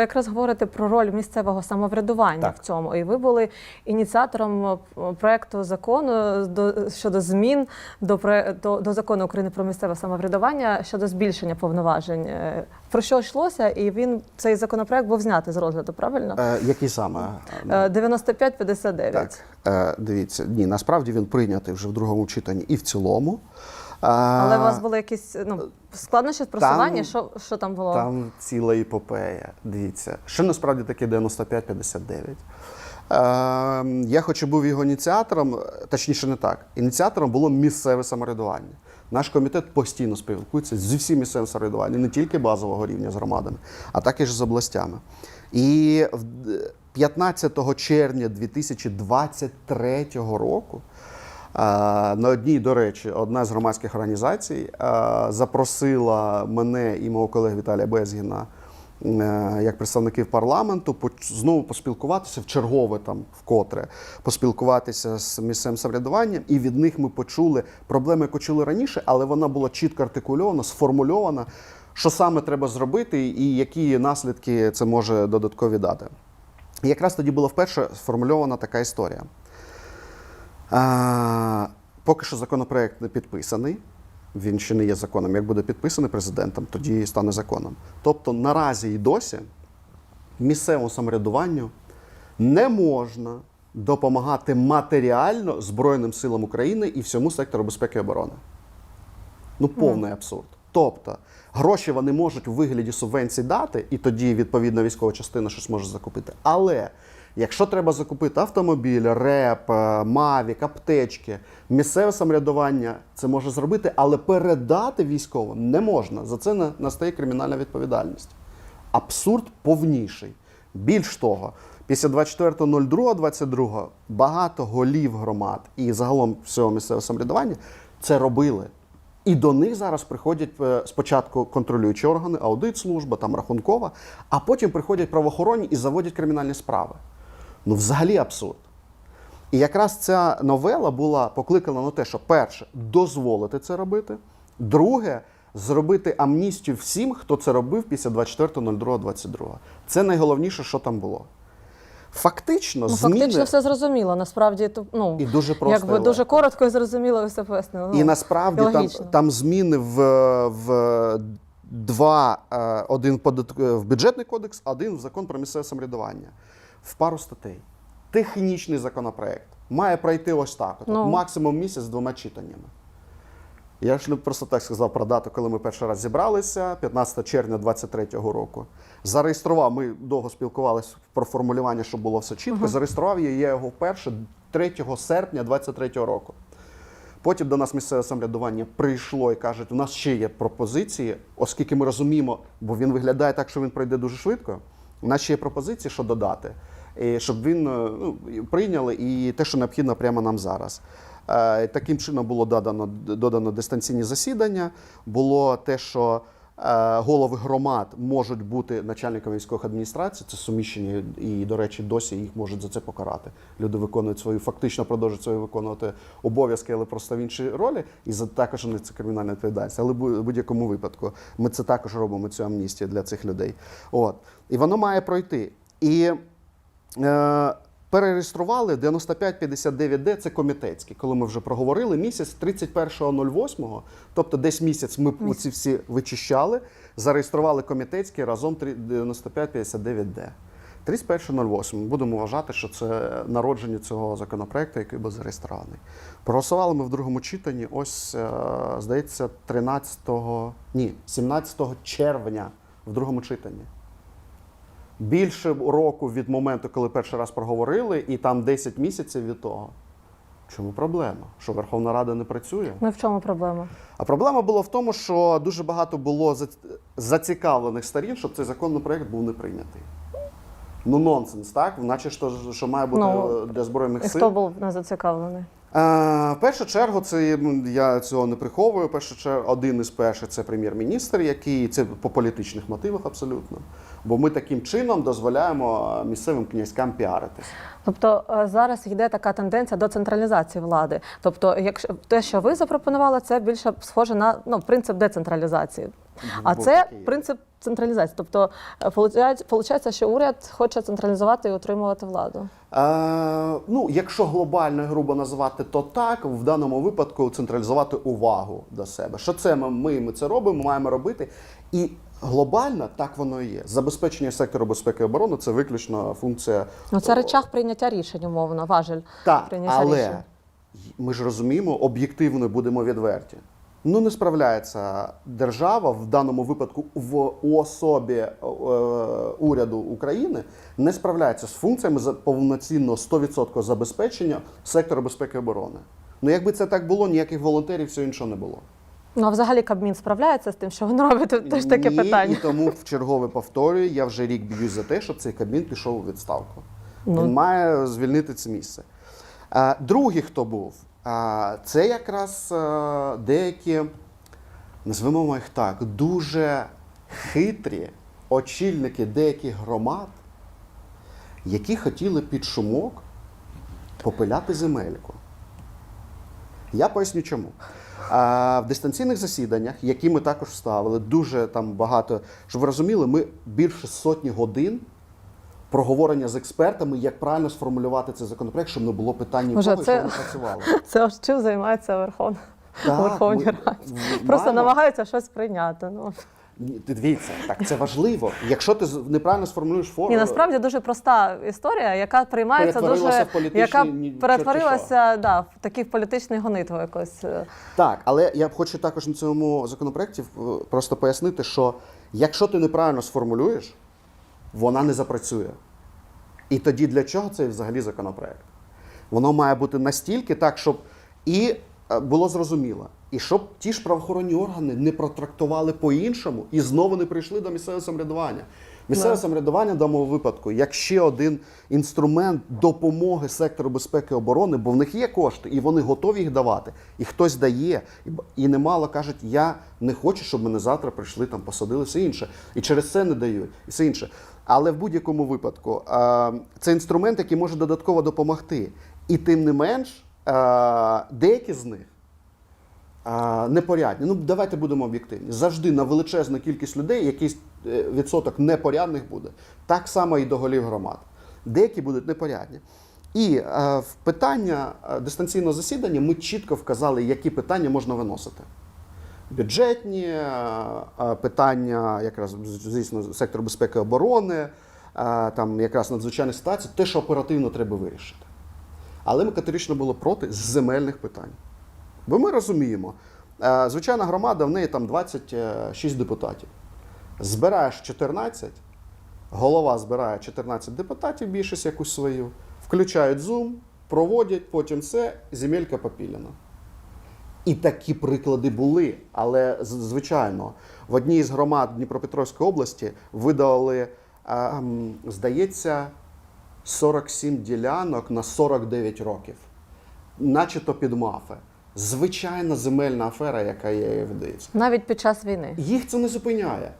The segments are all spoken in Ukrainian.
Якраз говорите про роль місцевого самоврядування Так. в цьому, і ви були ініціатором е, проекту закону до щодо змін до, до, до закону України про місцеве самоврядування щодо збільшення повноважень. Е, Про що йшлося? І він цей законопроект був знятий з розгляду, правильно? Е, який саме? Е, 95-59. Так, е, дивіться, ні, насправді він прийнятий вже в другому читанні і в цілому. Але у вас були якісь ну, складнощі з просування? Що, що там було? Там ціла епопея. Дивіться, що насправді таке 95-59. Е, я хоч і був його ініціатором, точніше не так. Ініціатором було місцеве самоврядування. Наш комітет постійно спілкується зі всім місцевим самоврядуванням, не тільки базового рівня з громадами, а також з областями. І 15 червня 2023 року На одній, до речі, одна з громадських організацій запросила мене і мого колегу Віталія Безгіна е, як представників парламенту знову поспілкуватися в чергове там вкотре поспілкуватися з місцевим самоврядуванням, і від них ми почули проблеми, яку чули раніше, але вона була чітко артикульована, сформульована, що саме треба зробити, і які наслідки це може додаткові дати. І якраз тоді була вперше сформульована така історія. А, поки що законопроект не підписаний. Він ще не є законом. Як буде підписаний президентом, тоді стане законом. Тобто наразі і досі місцевому самоврядуванню не можна допомагати матеріально Збройним силам України і всьому сектору безпеки і оборони. Ну, повний абсурд. Тобто, гроші вони можуть у вигляді субвенцій дати, і тоді відповідна військова частина щось може закупити. Але якщо треба закупити автомобіль, реп, е, мавік, аптечки, місцеве самоврядування це може зробити, але передати військовим не можна. За це на- настає кримінальна відповідальність. Абсурд повніший. Більш того, після 24.02.22 багато голів громад і загалом всього місцевого самоврядування це робили. І до них зараз приходять е, спочатку контролюючі органи, аудит-служба, там рахункова, а потім приходять правоохоронні і заводять кримінальні справи. Ну, взагалі абсурд. І якраз ця новела була покликана на те, що перше дозволити це робити, друге зробити амністію всім, хто це робив після 24.02.22. Це найголовніше, що там було. Фактично, Ну, зміни фактично все зрозуміло. Насправді то ну і дуже просто якби і дуже коротко і зрозуміло ви все пояснили. І Ну, насправді там, там зміни в, в два, е, один податк- в бюджетний кодекс, один в закон про місцеве самоврядування. В пару статей. Технічний законопроект має пройти ось так: от, Ну. максимум місяць з двома читаннями. Я ж не просто так сказав про дату, коли ми перший раз зібралися, 15 червня 23-го року. Зареєстрував, ми довго спілкувалися про формулювання, щоб було все чітко. Зареєстрував я його вперше 3 серпня 23-го року. Потім до нас місцеве самоврядування прийшло і кажуть, у нас ще є пропозиції, оскільки ми розуміємо, бо він виглядає так, що він пройде дуже швидко. У нас ще є пропозиції, що додати, щоб він е, ну, прийняли і те, що необхідно прямо нам зараз. Е, Таким чином було додано, додано дистанційні засідання. Було те, що е, голови громад можуть бути начальниками військових адміністрацій, це суміщення, і, до речі, досі їх можуть за це покарати. Люди виконують свою, фактично продовжують свої виконувати обов'язки, але просто в іншій ролі, і за також не це кримінальна відповідальність. Але в будь- будь-якому випадку ми це також робимо цю амністію для цих людей. От. І воно має пройти. І е, перереєстрували 9559D, це комітетський. Коли ми вже проговорили, місяць 31.08, тобто десь місяць ми ці всі вичищали, зареєстрували комітетський разом три- 9559D. 31.08. Будемо вважати, що це народження цього законопроекту, який був зареєстрований. Проголосували ми в другому читанні. Ось, е, здається, 13, ні, 17 червня в другому читанні. Більше року від моменту, коли перший раз проговорили, і там 10 місяців від того. Чому проблема? Що Верховна Рада не працює? Ну в чому проблема? А проблема була в тому, що дуже багато було зацікавлених сторін, щоб цей законопроект був не прийнятий. Ну, нонсенс, так? Наче що, що має бути Ну, е, для Збройних сил. хто був не зацікавлений? Е, В першу чергу, це я цього не приховую. Першу чергу, один із перших це прем'єр-міністр, який це по політичних мотивах абсолютно. Бо ми таким чином дозволяємо місцевим князькам піаритись. Тобто е, зараз йде така тенденція до централізації влади. Тобто, якщо те, що ви запропонували, це більше схоже на ну, принцип децентралізації. А Бо це таке принцип централізації. Тобто, виходить, що уряд хоче централізувати і утримувати владу. Е, ну, якщо глобально грубо назвати, то так. В даному випадку централізувати увагу до себе. Що це ми, ми це робимо, маємо робити. І глобально так воно і є. Забезпечення сектору безпеки і оборони це виключно функція. Ну це речах прийняття рішень, умовно, важель Так, прийняття але рішень. ми ж розуміємо, об'єктивно будемо відверті. Ну не справляється держава в даному випадку в особі е, уряду України не справляється з функціями за повноцінного 100% забезпечення сектору безпеки і оборони. Ну якби це так було, ніяких волонтерів, всього іншого не було. Ну а взагалі Кабмін справляється з тим, що він робить? Теж таке Ні, питання. І тому в чергове повторюю, я вже рік б'юсь за те, щоб цей кабмін пішов у відставку. Ну. Він має звільнити це місце. А, другий, хто був, а, це якраз а, деякі, назвемо їх так, дуже хитрі очільники деяких громад, які хотіли під шумок попиляти земельку. Я поясню чому. А, в дистанційних засіданнях, які ми також ставили, дуже там багато, щоб ви розуміли, ми більше сотні годин проговорення з експертами, як правильно сформулювати цей законопроект, щоб не було питань Боже, кого, це- що вони працювали. Це ось чим займається Верховна Верховна Верховній Раді. Просто намагаються щось прийняти. Ну Дивіться, так це важливо. Якщо ти неправильно сформулюєш форму, ні, насправді дуже проста історія, яка приймається дуже в яка перетворилася да, в такий політичний гонитву якось. е. Так, але я хочу також на цьому законопроекті е, просто пояснити, що якщо ти неправильно сформулюєш, вона не запрацює. І тоді для чого цей взагалі законопроект? Воно має бути настільки так, щоб і е, було зрозуміло, і щоб ті ж правоохоронні органи не протрактували по-іншому і знову не прийшли до місцевого самоврядування. Місцеве самоврядування в даному випадку як ще один інструмент допомоги сектору безпеки і оборони, бо в них є кошти, і вони готові їх давати. І хтось дає, і немало кажуть, я не хочу, щоб мене завтра прийшли там, посадили все інше. І через це не дають, і все інше. Але в будь-якому випадку це інструмент, який може додатково допомогти. І тим не менш, деякі з них непорядні. Ну, давайте будемо об'єктивні. Завжди на величезну кількість людей якийсь е, відсоток непорядних буде. Так само і до голів громад. Деякі будуть непорядні. І е, в питання е, дистанційного засідання ми чітко вказали, які питання можна виносити. Бюджетні питання, якраз звісно, сектору безпеки і оборони, там якраз надзвичайних ситуацій, те, що оперативно треба вирішити. Але ми категорично були проти земельних питань. Бо ми розуміємо, е, звичайна громада, в неї там 26 депутатів. Збираєш 14, голова збирає 14 депутатів, більшість якусь свою, включають Zoom, проводять, потім це, земелька попілена. І такі приклади були. Але звичайно, в одній з громад Дніпропетровської області видали, е, здається, 47 ділянок на 49 років, начебто під мафи. Звичайна земельна афера, яка є видається. навіть під час війни. Їх це не зупиняє.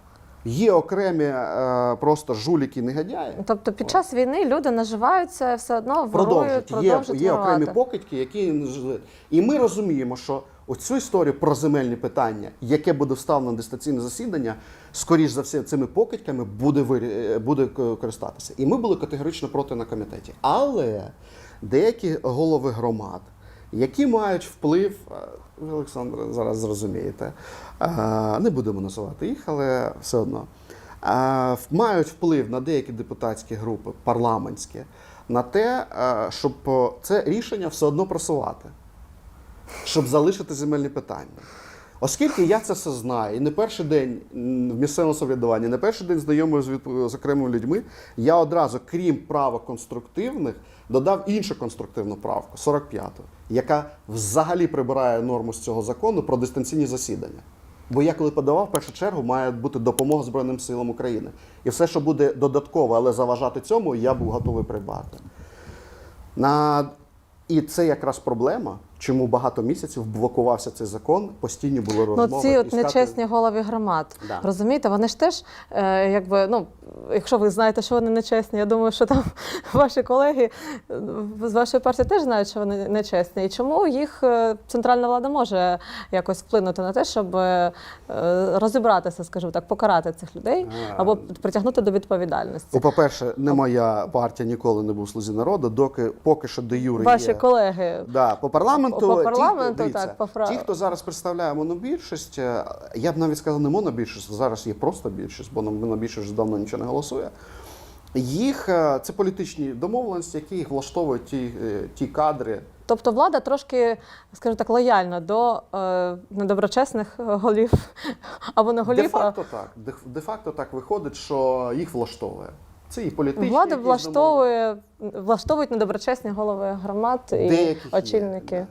Є окремі е, просто жуліки негодяї. Тобто під час війни люди наживаються все одно ворують, Продовжують. Є, продовжують є окремі покидьки, які не жили. І ми розуміємо, що оцю історію про земельні питання, яке буде вставлено на дистанційне засідання, скоріш за все, цими покидьками буде, вирі- е, буде користатися. І ми були категорично проти на комітеті. Але деякі голови громад, які мають вплив, е, ви, Олександр, зараз зрозумієте, е, не будемо називати їх, але все одно. е, Мають вплив на деякі депутатські групи, парламентські, на те, щоб це рішення все одно просувати, щоб залишити земельні питання. Оскільки я це все знаю, і не перший день в місцевому самоврядуванні, не перший день знайомий з, окремими людьми, я одразу, крім правок конструктивних, додав іншу конструктивну правку, 45-ту, яка взагалі прибирає норму з цього закону про дистанційні засідання. Бо я коли подавав, в першу чергу має бути допомога Збройним силам України. І все, що буде додатково, але заважати цьому, я був готовий прибрати. На... І це якраз проблема, чому багато місяців блокувався цей закон, постійні були розмови. Ну, ці от нечесні голови громад. Да. Розумієте, вони ж теж, е, якби, ну, якщо ви знаєте, що вони нечесні, я думаю, що там ваші колеги е, з вашої партії теж знають, що вони нечесні. І чому їх е, центральна влада може якось вплинути на те, щоб е, розібратися, скажімо так, покарати цих людей або притягнути до відповідальності? Ну, по-перше, не моя партія ніколи не був слузі народу, доки поки що де юри Ваші є. колеги. Да, по парламенту, По ті, парламенту, дивіться, так, по фра- ті, хто зараз представляє монобільшість, е, я б навіть сказав, не монобільшість, зараз є просто більшість, бо монобільшість вже давно нічого не голосує. Їх е, це політичні домовленості, які їх влаштовують ті, е, ті кадри. Тобто влада трошки, скажімо так, лояльна до е, недоброчесних голів або не голів. а Де-факто так. Де- Де-факто так виходить, що їх влаштовує. Це і політичні. Влада якісь влаштовує, влаштовують недоброчесні голови громад і Деяких очільники. Е,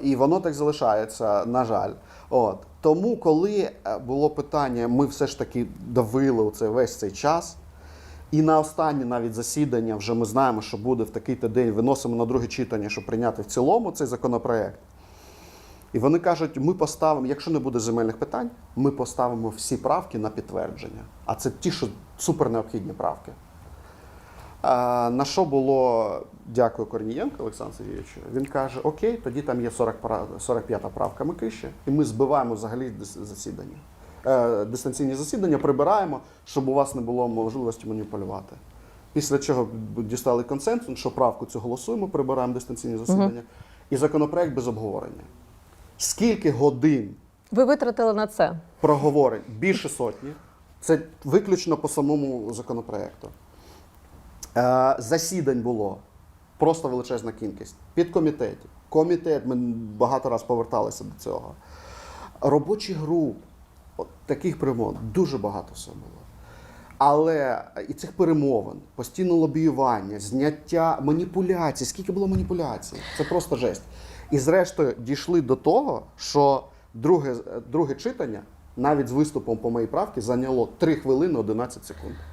І воно так залишається, на жаль. От. Тому, коли е, було питання, ми все ж таки давили у це весь цей час. І на останнє навіть засідання вже ми знаємо, що буде в такий-то день, виносимо на друге читання, щоб прийняти в цілому цей законопроект. І вони кажуть, ми поставимо, якщо не буде земельних питань, ми поставимо всі правки на підтвердження. А це ті, що супернеобхідні правки. А, на що було дякую Корнієнко Олександру Сергійовичу. Він каже: Окей, тоді там є 40 45-та правка Микиші, і ми збиваємо взагалі засідання. Е, дистанційні засідання прибираємо, щоб у вас не було можливості маніпулювати. Після чого дістали консенсус, що правку цю голосуємо, прибираємо дистанційні засідання, і законопроект без обговорення. Скільки годин Ви витратили на це. проговорень? Більше сотні. Це виключно по самому законопроекту. Е, засідань було просто величезна кількість. Підкомітетів, комітет, ми багато разів поверталися до цього. Робочі груп, от таких перемовин, дуже багато всього було. Але і цих перемовин, постійне лобіювання, зняття маніпуляцій. Скільки було маніпуляцій? Це просто жесть. І зрештою дійшли до того, що друге, друге читання навіть з виступом по моїй правці зайняло 3 хвилини 11 секунд.